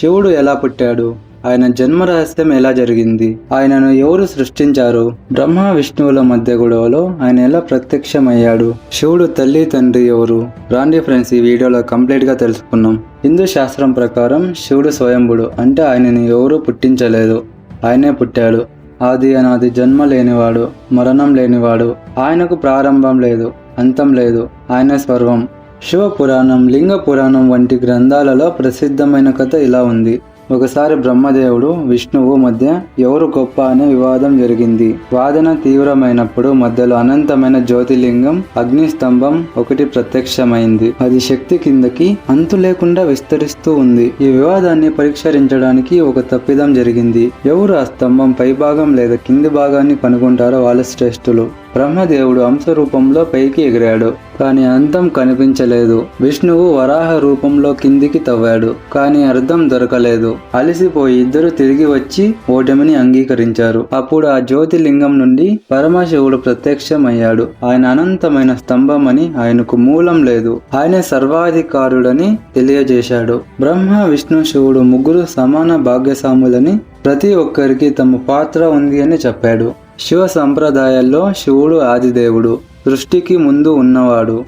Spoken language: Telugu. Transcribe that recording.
శివుడు ఎలా పుట్టాడు? ఆయన జన్మ రహస్యం ఎలా జరిగింది? ఆయనను ఎవరు సృష్టించారు? బ్రహ్మ విష్ణువుల మధ్య గొడవలో ఆయన ఎలా ప్రత్యక్షమయ్యాడు? శివుడు తల్లి తండ్రి ఎవరు? రాండి ఫ్రెండ్స్ ఈ వీడియోలో కంప్లీట్గా తెలుసుకున్నాం. హిందూ శాస్త్రం ప్రకారం శివుడు స్వయంభుడు అంటే ఆయనని ఎవరూ పుట్టించలేదు. ఆయనే పుట్టాడు. ఆది అనాది జన్మ లేనివాడు మరణం లేనివాడు. ఆయనకు ప్రారంభం లేదు అంతం లేదు. ఆయన స్వర్వం శివ పురాణం లింగ పురాణం వంటి గ్రంథాలలో ప్రసిద్ధమైన కథ ఇలా ఉంది. ఒకసారి బ్రహ్మదేవుడు విష్ణువు మధ్య ఎవరు గొప్ప అనే వివాదం జరిగింది. వాదన తీవ్రమైనప్పుడు మధ్యలో అనంతమైన జ్యోతిలింగం అగ్నిస్తంభం ఒకటి ప్రత్యక్షమైంది. అది శక్తి కిందకి అంతు లేకుండా విస్తరిస్తూ ఉంది. ఈ వివాదాన్ని పరిష్కరించడానికి ఒక తప్పిదం జరిగింది. ఎవరు ఆ స్తంభం పై భాగం లేదా కింది భాగాన్ని కనుగొంటారో వాళ్ళ శ్రేష్ఠులు. బ్రహ్మదేవుడు అంశ రూపంలో పైకి ఎగిరాడు. కానీ అంతం కనిపించలేదు. విష్ణువు వరాహ రూపంలో కిందికి తవ్వాడు కానీ అర్థం దొరకలేదు. అలసిపోయి ఇద్దరు తిరిగి వచ్చి ఓటమిని అంగీకరించారు. అప్పుడు ఆ జ్యోతిలింగం నుండి పరమశివుడు ప్రత్యక్షమయ్యాడు. ఆయన అనంతమైన స్తంభం అని ఆయనకు మూలం లేదు. ఆయన సర్వాధికారుడని తెలియజేశాడు. బ్రహ్మ విష్ణు శివుడు ముగ్గురు సమాన భాగ్యసాములని ప్రతి ఒక్కరికి తమ పాత్ర ఉంది అని చెప్పాడు. శివ సంప్రదాయాల్లో శివుడు ఆదిదేవుడు. సృష్టికి ముందు ఉన్నవాడు.